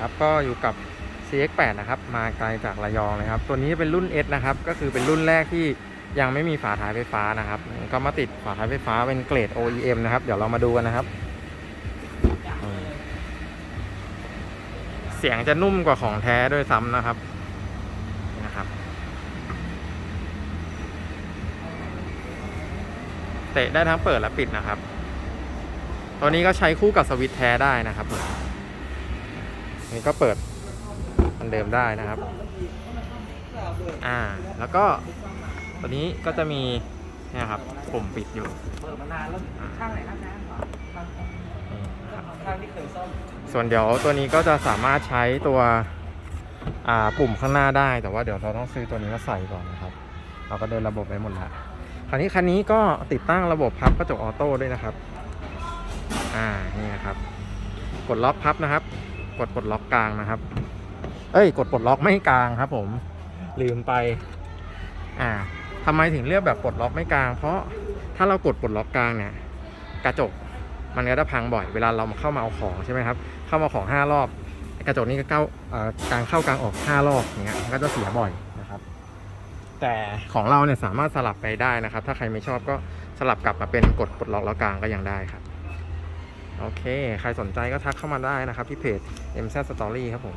ครับก็อยู่กับ CX8 นะครับมาไกลจากระยองเลยครับตัวนี้เป็นรุ่น S นะครับก็คือเป็นรุ่นแรกที่ยังไม่มีฝาท้ายไฟฟ้านะครับก็มาติดฝาท้ายไฟฟ้าเป็นเกรด OEM นะครับเดี๋ยวเรามาดูกันนะครับ เสียงจะนุ่มกว่าของแท้ด้วยซ้ำนะครับนะครับ เตะได้ทั้งเปิดและปิดนะครับ ตัวนี้ก็ใช้คู่กับสวิตช์แท้ได้นะครับ นี่ก็เปิดอันเดิมได้นะครับ อ่า แล้วก็ตัวนี้ก็จะมีเนี่ยครับปุ่มปิดอยู่เปิดมานานแล้วข้างไหนข้างนั้นข้างนี่นะครับข้างที่เคยซ่อมส่วนเดี๋ยวตัวนี้ก็จะสามารถใช้ตัวอ่าปุ่มข้างหน้าได้ แต่ว่าเดี๋ยวเราต้องซื้อตัวนี้มาใส่ก่อนนะครับ เราก็เดินระบบไปหมดล้วคราวนี้คันนี้ก็ติดตั้งระบบพับกระจกออโต้ด้วยนะครับ อ่า นี่นะครับ กดล็อกพับนะครับ กดปลดล็อกกลางนะครับ เอ้ย กดปลดล็อกไม่กลางครับ ผม ลืมไป อ่าทำไมถึงเลือกแบบปลดล็อกไม่กลาง เพราะถ้าเรากดปลดล็อกกลางเนี่ยกระจกมันก็จะพังบ่อยเวลาเราเข้ามาเอาของใช่ไหมครับ เข้ามาของห้ารอบกระจกนี้ก็เข้าเอ่อกลางเข้ากลางออกห้ารอบอย่างเงี้ยก็จะเสียบ่อยนะครับ แต่ของเราเนี่ยสามารถสลับไปได้นะครับ ถ้าใครไม่ชอบก็สลับกลับมาเป็นกดปลดล็อกแล้วกลางก็ยังได้ครับ โอเค ใครสนใจก็ทักเข้ามาได้นะครับที่เพจ MZ Story ครับผม